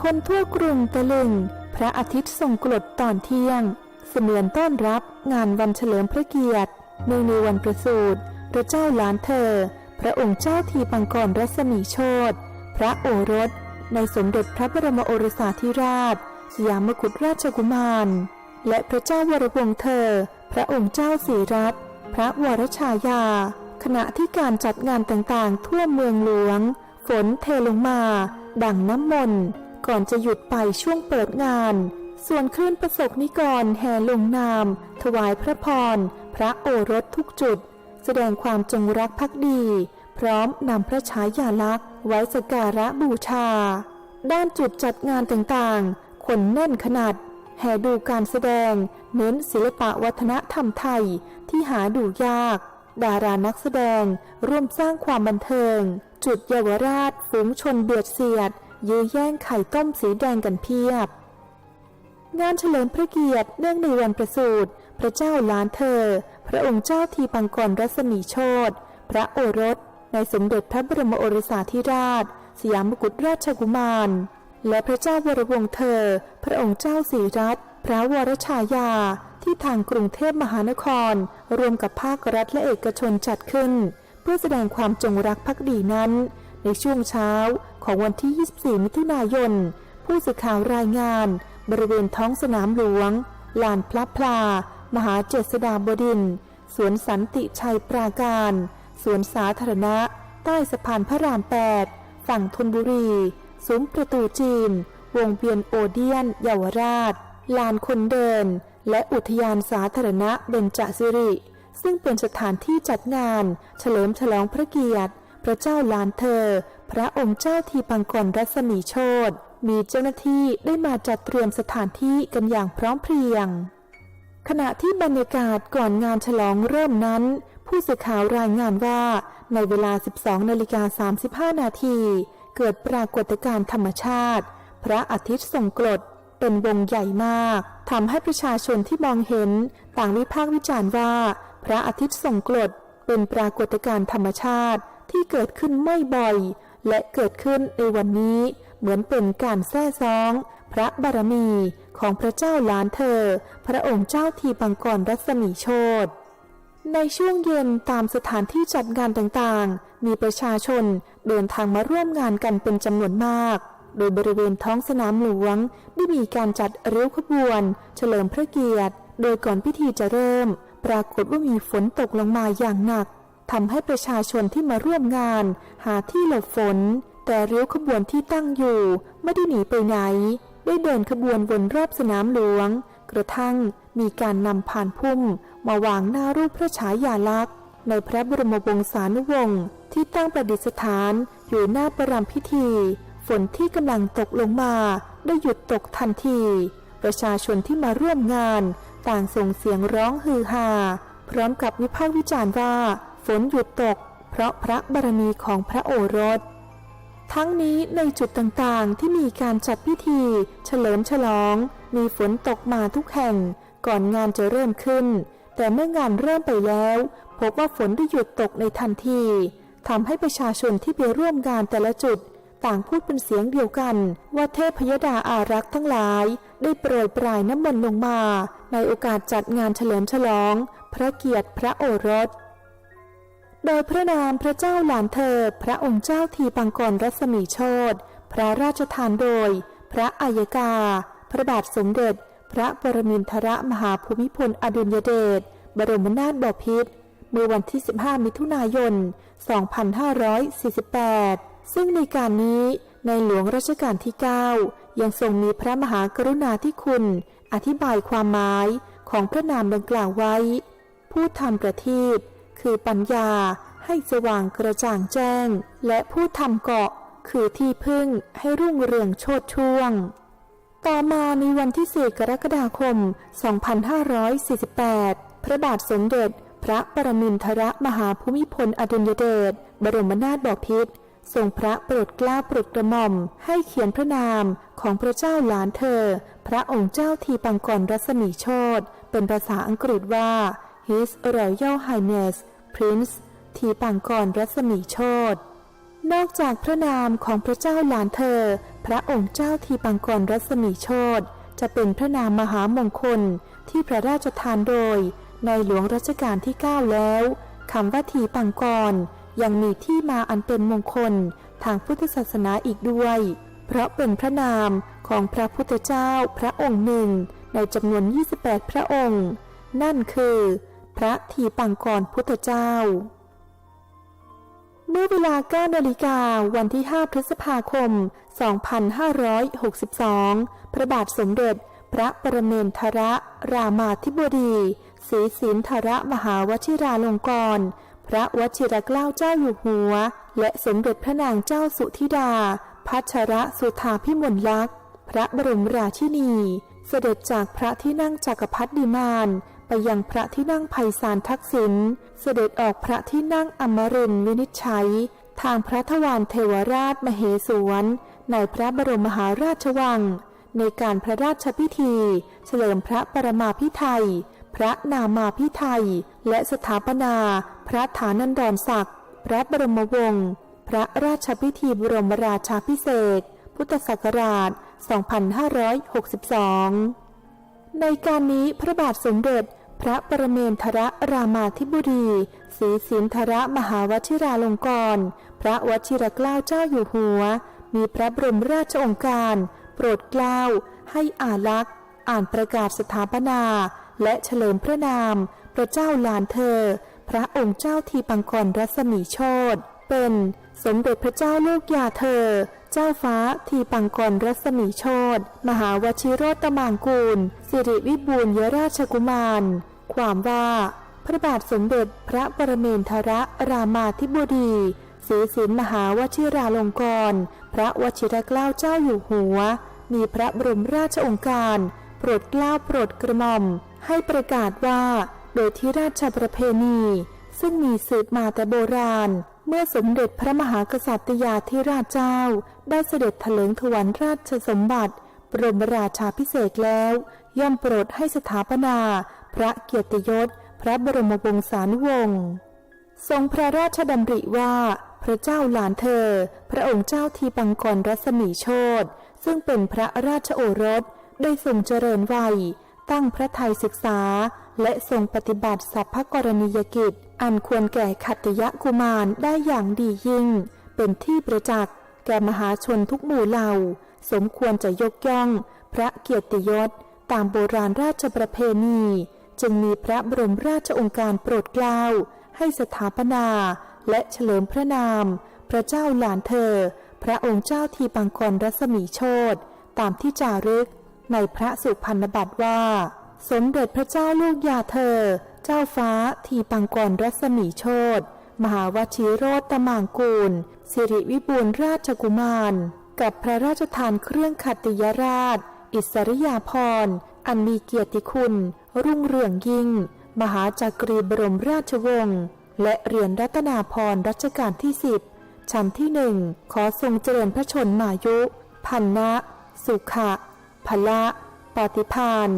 คนทั่วกรุงตะลึง พระอาทิตย์ทรงกรดตอนเที่ยง เสมือนต้อนรับงานวันเฉลิมพระเกียรติเนื่องในวันประสูติพระเจ้าหลานเธอ พระองค์เจ้าทีปังกรรัศมีโชตพระโอรส ในสมเด็จพระบรมโอรสาธิราช สยามกุฎราชกุมาร และพระเจ้าวรวงเธอ พระองค์เจ้าสีรัตน์พระวรชายา ขณะที่การจัดงานต่างๆ ทั่วเมืองหลวง ฝนเทลงมา ดังน้ำมนต์ ก่อนจะหยุดไปช่วงเปิดงาน ส่วนคลื่นประสบนิกรแห่ลงนาม ถวายพระพร พระโอรสทุกจุด แสดงความจงรักภักดี พร้อมนำพระฉายาลักษณ์ไว้สักการะบูชา ด้านจุดจัดงานต่างๆ คนแน่นขนาด แห่ดูการแสดง เน้นศิลปะวัฒนธรรมไทยที่หาดูยาก ดารานักแสดงร่วมสร้างความบันเทิง จุดเยาวราชฝูงชนเบียดเสียด ยื้อแย่งไข่ต้มสีแดงกันเพียบ งานเฉลิมพระเกียรติเนื่องในวันประสูติพระเจ้าล้านเธอ พระองค์เจ้าทีปังกรรัศมีโชตพระโอรส ในสมเด็จพระบรมโอรสาธิราช สยามกุฎราชกุมาร และพระเจ้าวรวงเธอ พระองค์เจ้าสีรัตพระวรชายา ที่ทางกรุงเทพมหานคร รวมกับภาครัฐและเอกชนจัดขึ้น เพื่อแสดงความจงรักภักดีนั้น ในช่วงเช้า ของวันที่ 24 มิถุนายน ผู้สื่อข่าวรายงาน บริเวณท้องสนามหลวง ลานพลับพลา มหาเจษฎาบดิน สวนสันติชัยปราการ สวนสาธารณะ ใต้สะพานพระราม 8 ฝั่งธนบุรี ซุ้มประตูจีน วงเวียนโอเดียน เยาวราช ลานคนเดิน และอุทยานสาธารณะเบญจสิริ ซึ่งเป็นสถานที่จัดงาน เฉลิมฉลองพระเกียรติ พระเจ้าลานเธอ พระองค์เจ้าทีปังกรรัศมีโชตมีเจ้าหน้าที่ได้มาจัดเตรียมสถานที่กันอย่างพร้อมเพรียง ขณะที่บรรยากาศก่อนงานฉลองเริ่มนั้น ผู้สื่อข่าวรายงานว่า ในเวลา 12นาฬิกา35 นาทีเกิดปรากฏการณ์ธรรมชาติ พระอาทิตย์ทรงกรดเป็นวงใหญ่มากทำให้ประชาชนที่มองเห็น ต่างวิพากษ์วิจารณ์ว่า พระอาทิตย์ทรงกรดเป็นปรากฏการณ์ธรรมชาติที่เกิดขึ้นไม่บ่อย และเกิดขึ้นในวันนี้เหมือนเป็นการแท้ซ้อง พระบารมีของพระเจ้าล้านเธอ พระองค์เจ้าทีปังกรรัศมีโชตในช่วงเย็นตามสถานที่จัดงานต่างๆ มีประชาชนเดินทางมาร่วมงานกันเป็นจำนวนมาก โดยบริเวณท้องสนามหลวงได้มีการจัดเริ้วขบวน เฉลิมพระเกียรติ โดยก่อนพิธีจะเริ่ม ปรากฏว่ามีฝนตกลงมาอย่างหนัก ทำให้ประชาชนที่มาร่วมงาน หาที่หลบฝน แต่เริ้วขบวนที่ตั้งอยู่ ไม่ได้หนีไปไหน ได้เดินขบวนวนรอบสนามหลวง กระทั่งมีการนำผ่านพุ่ม มาวางหน้ารูปพระฉายาลักษณ์ ในพระบรมวงศานุวงศ์ที่ตั้งประดิษฐานอยู่หน้าประรำพิธี ฝนที่กำลังตกลงมา ได้หยุดตกทันที ประชาชนที่มาร่วมงาน ต่างส่งเสียงร้องฮือฮาพร้อมกับวิพากษ์วิจารณ์ว่า ฝนหยุดตก เพราะพระบารมีของพระโอรส ทั้งนี้ในจุดต่างๆที่มีการจัดพิธี เฉลิมฉลอง มีฝนตกมาทุกแห่ง ก่อนงานจะเริ่มขึ้น แต่เมื่องานเริ่มไปแล้ว พบว่าฝนได้หยุดตกในทันทีทำให้ประชาชนที่ไปร่วมงานแต่ละจุด ต่างพูดเป็นเสียงเดียวกัน ว่าเทพยดาอารักษ์ทั้งหลาย ได้โปรยปลายน้ำมนต์ลงมา ในโอกาสจัดงานเฉลิมฉลอง พระเกียรติพระโอรส โดยพระนามพระเจ้าหลานเธอ พระองค์เจ้าทีปังกรรัศมีโชตพระราชทานโดย พระอัยกา พระบาทสมเด็จ พระปรมินทรมหาภูมิพลอดุลยเดช บรมนาถบพิตรเมื่อวันที่ 15 มิถุนายน 2548 ซึ่งในการนี้ในหลวงรัชกาลที่ 9 ยังทรงมีพระมหากรุณาธิคุณ อธิบายความหมายของพระนามดังกล่าวไว้ ผู้ทำประทีป คือปัญญาให้สว่างกระจ่างแจ้ง และผู้ทำเกาะ คือที่พึ่งให้รุ่งเรืองโชดช่วง ต่อมาในวันที่ 4 กรกฎาคม 2548 พระบาทสมเด็จ พระปรมินทรมหาภูมิพลอดุลยเดชบรมนาถบพิตรทรงพระโปรดเกล้าโปรดกระหม่อม ให้เขียนพระนามของพระเจ้าหลานเธอ พระองค์เจ้าทีปังกรรัศมีโชตเป็นภาษาอังกฤษว่า His Royal Highness Prince ทีปังกรรัศมีโชตนอกจากพระนามของพระเจ้าหลานเธอ พระองค์เจ้าทีปังกรรัศมีโชตจะเป็นพระนามมหามงคลที่พระราชทานโดย ในหลวงรัชกาลที่ 9 แล้วคำว่าทีปังกรยังมีที่มาอันเป็นมงคลทางพุทธศาสนาอีกด้วย เพราะเป็นพระนามของพระพุทธเจ้าพระองค์หนึ่ง ในจำนวน 28 พระองค์ นั่นคือ พระทีปังกรพุทธเจ้า เมื่อเวลา9นาฬิกาวันที่ 5 พฤษภาคม 2562 พระบาทสมเด็จพระปรเมนทรรามาธิบดีศรีสินธรมหาวชิราลงกรณ์พระวชิรเกล้าเจ้าอยู่หัว และสมเด็จพระนางเจ้าสุธิดา พัชระสุธาพิมลลักษณ์ พระบรมราชินี เสด็จจากพระที่นั่งจักรพรรดิมาน ไปยังพระที่นั่งไพศาลทักษิณ เสด็จออกพระที่นั่งอมรินทร์วินิจฉัย ทางพระทวารเทวราชมเหสวนในพระบรมมหาราชวัง ในการพระราชพิธี เฉลิมพระปรมาภิไธยพระนามาภิไธยและสถาปนา พระฐานันดรศักดิ์ พระบรมวงศ์ พระราชพิธีบรมราชาพิเศษ พุทธศักราช 2562 ในการนี้พระบาทสมเด็จ พระปรเมนทรรามาธิบดีศรีสินทรมหาวชิราลงกรณ์พระวชิรเกล้าเจ้าอยู่หัว มีพระบรมราชองค์การ โปรดเกล้า ให้อาลักษ์ อ่านประกาศสถาปนา และเฉลิมพระนาม พระเจ้าลานเธอ พระองค์เจ้าทีปังกรรัศมีโชตเป็น สมเด็จพระเจ้าลูกยาเธอ เจ้าฟ้าทีปังกรรัศมีโชตมหาวชิโรตมางกูล สิริวิบูลยราชกุมาร ความว่า พระบาทสมเด็จพระปรเมนทรรามาธิบดีศรีสินมหาวชิราลงกรณ์พระวชิรเกล้าเจ้าอยู่หัว มีพระบรมราชองค์การ โปรดเกล้าโปรดกระหม่อม ให้ประกาศว่า โดยที่ราชประเพณี ซึ่งมีสืบมาแต่โบราณ เมื่อสมเด็จพระมหากษัตริยาธิราชเจ้า ได้เสด็จถลิงถวันราชสมบัติบรมราชาพิเศษแล้ว ย่อมโปรดให้สถาปนา พระเกียรติยศ พระบรมวงศานุวงศ์ทรงพระราชดำริว่า พระเจ้าหลานเธอ พระองค์เจ้าทีปังกรรัศมีโชตซึ่งเป็นพระราชโอรส ได้ทรงเจริญวัย ตั้งพระไทยศึกษา และทรงปฏิบัติสัพพกรณียกิจ อันควรแก่ขัตยะกุมารได้อย่างดียิ่ง เป็นที่ประจักษ์แก่มหาชนทุกหมู่เหล่า สมควรจะยกย่อง พระเกียรติยศ ตามโบราณราชประเพณี จึงมีพระบรมราชองค์การโปรดเกล้า ให้สถาปนาและเฉลิมพระนาม พระเจ้าหลานเธอ พระองค์เจ้าทีปังกรรัศมีโชตตามที่จารึกในพระสุพรรณบัตรว่า สมเด็จพระเจ้าลูกยาเธอ เจ้าฟ้าทีปังกรรัศมีโชตมหาวชิโรตมางกูล สิริวิบูลราชกุมาร กับพระราชทานเครื่องขัตติยราช อิสริยาภรณ์ อันมีเกียรติคุณ รุ่งเรืองยิ่ง มหาจักรีบรมราชวงศ์และเหรียญรัตนาพรรัชกาลที่สิบชั้นที่หนึ่งขอทรงเจริญพระชนมายุ พันนะ สุขะพละ ปฏิพาน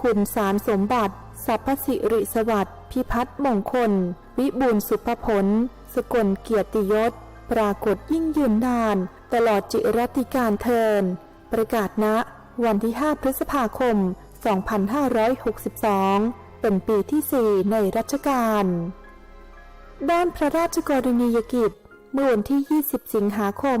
คุณสารสมบัติ สัพพสิริสวัสดิ์พิพัฒน์มงคล วิบูลสุภผล สกลเกียรติยศ ปรากฏยิ่งยืนนาน ตลอดจิรติการเทิน ประกาศณวันที่ 5 พฤษภาคม 2562 เป็นปีที่ 4 ในรัชกาล ด้านพระราชกรณียกิจ เมื่อวันที่ 20 สิงหาคม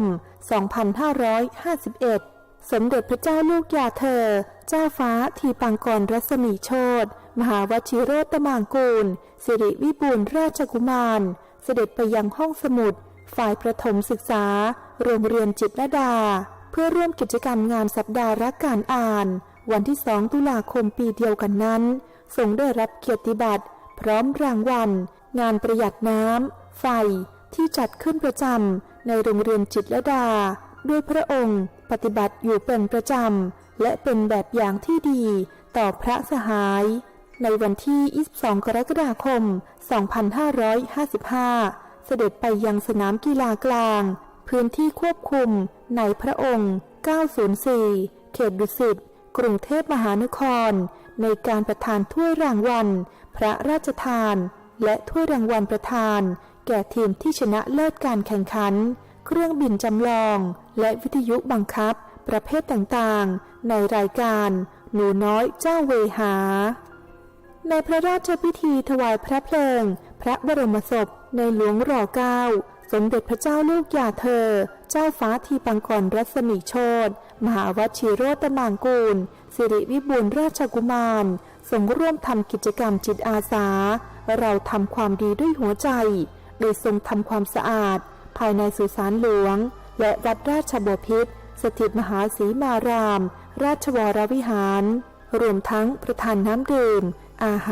2551 สมเด็จพระเจ้าลูกยาเธอ เจ้าฟ้าทีปังกรรัศมีโชตมหาวชิโรตมางกูล สิริวิบูลราชกุมาร เสด็จไปยังห้องสมุด ฝ่ายประถมศึกษา โรงเรียนจิตรดา เพื่อร่วมกิจกรรมงานสัปดาห์รักการอ่าน วันที่2ตุลาคมปีเดียวกันนั้นทรงได้รับเกียรติบัตร พร้อมรางวัล งานประหยัดน้ำ ไฟ ที่จัดขึ้นประจำในโรงเรียนจิตรดา ด้วยพระองค์ ปฏิบัติอยู่เป็นประจำ และเป็นแบบอย่างที่ดีต่อพระสหาย ในวันที่ 22 กรกฎาคม 2555 เสด็จไปยังสนามกีฬากลาง พื้นที่ควบคุมในพระองค์ 904 เขตดุสิต กรุงเทพมหานคร ในการประทานถ้วยรางวัล พระราชทาน และถ้วยรางวัลประธาน แก่ทีมที่ชนะเลิศการแข่งขัน เครื่องบินจำลอง และวิทยุบังคับ ประเภทต่างๆ ในรายการ หนูน้อยเจ้าเวหา ในพระราชพิธีถวายพระเพลิง พระบรมศพในหลวงรอเก้าสมเด็จพระเจ้าลูกยาเธอ เจ้าฟ้าทีปังกรรัศมีโชตมหาวชิโรตมางกูล สิริวิบูลราชกุมารทรงร่วมทำกิจกรรมจิตอาสา เราทำความดีด้วยหัวใจ โดยทรงทำความสะอาด ภายในสุสานหลวง และวัดราชบพิตร สถิตมหาศรีมาราม ราชวรวิหาร รวมทั้งประทานน้ำดื่ม อาหาร